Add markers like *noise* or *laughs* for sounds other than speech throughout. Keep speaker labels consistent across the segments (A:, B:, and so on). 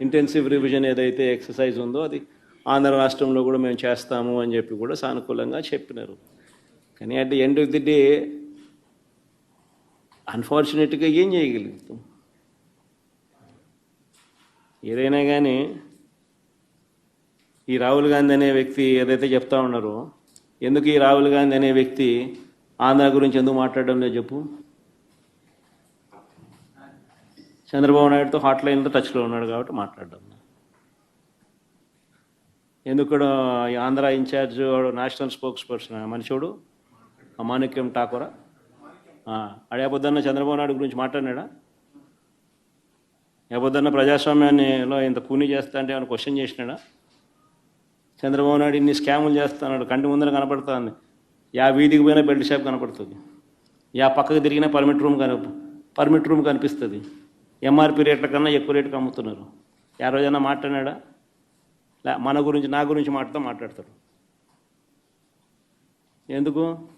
A: Intensive revision ఏదైతే exercise ఉందో అది ఆంధ్ర రాష్ట్రంలో కూడా మేము చేస్తాము అని చెప్పి కూడా సానుకూలంగా చెప్పినారు. కానీ at the end of the day అన్ఫార్చునేట్గా ఏం చేయగలుగుతాం? ఏదైనా కానీ ఈ రాహుల్ గాంధీ అనే వ్యక్తి ఏదైతే చెప్తా ఉన్నారో ఎందుకు ఈ రాహుల్ గాంధీ అనే వ్యక్తి ఆంధ్ర గురించి ఎందుకు మాట్లాడడం లేదు చెప్పు? చంద్రబాబు నాయుడుతో హాట్ లైన్లో టచ్లో ఉన్నాడు కాబట్టి మాట్లాడడం ఎందుకు ఈ ఆంధ్ర ఇన్ఛార్జ్ వాడు నేషనల్ స్పోక్స్ పర్సన్ మనిషోడు అమాణిక్యం ఠాకూరా? అడేపొద్దున్న చంద్రబాబు నాయుడు గురించి మాట్లాడినాడా? పొద్దున్న ప్రజాస్వామ్యాన్నిలో ఇంత కూని చేస్తా అంటే ఏమైనా క్వశ్చన్ చేసినాడా? చంద్రబాబు నాయుడు ఇన్ని స్కాములు చేస్తున్నాడు కంటి ముందర కనపడుతుంది. యా వీధికి పోయినా బెల్ట్ షాప్ కనపడుతుంది. యా పక్కకు తిరిగినా పర్మిట్ రూమ్ కన పర్మిట్ రూమ్ కనిపిస్తుంది. ఎంఆర్పి రేట్ల కన్నా ఎక్కువ రేటుకు అమ్ముతున్నారు. ఆ రోజైనా మాట్లాడాడా లే మన గురించి నా గురించి మాట్లాడుతూ మాట్లాడతాడు. ఎందుకు?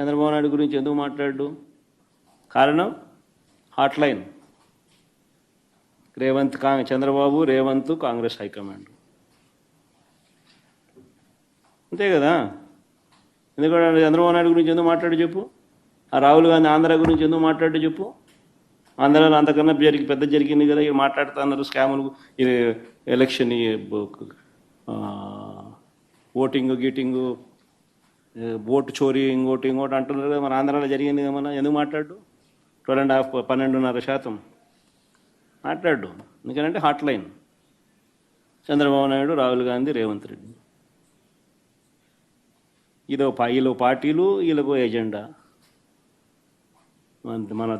A: చంద్రబాబు నాయుడు గురించి ఎందుకు మాట్లాడు? కారణం? హాట్ లైన్ రేవంత్ కా చంద్రబాబు రేవంత్ కాంగ్రెస్ హైకమాండ్. అంతే కదా? ఎందుకంటే చంద్రబాబు నాయుడు గురించి ఎందుకు మాట్లాడు చెప్పు? ఆ రాహుల్ గాంధీ ఆంధ్ర గురించి ఎందుకు మాట్లాడు చెప్పు? ఆంధ్రాలో అంతకన్నా జరిగి పెద్ద జరిగింది కదా ఇవి మాట్లాడుతున్నారు స్కాములు ఇది ఎలక్షన్ ఓటింగ్ గీటింగ్ ఓటు చోరీ ఇంకోటి ఇంకోటి అంటున్నారు కదా మన ఆంధ్రాలో జరిగింది కదా మన ఎందుకు మాట్లాడు? ట్వెల్వ్ అండ్ హాఫ్ పన్నెండున్నర శాతం. మాట్లాడు ఎందుకంటే హాట్ లైన్ చంద్రబాబు నాయుడు రాహుల్ గాంధీ రేవంత్ రెడ్డి. ఇదో పా వీళ్ళు పార్టీలు వీళ్ళకు ఎజెండా మన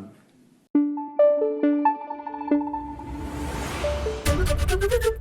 B: Thank *laughs* you.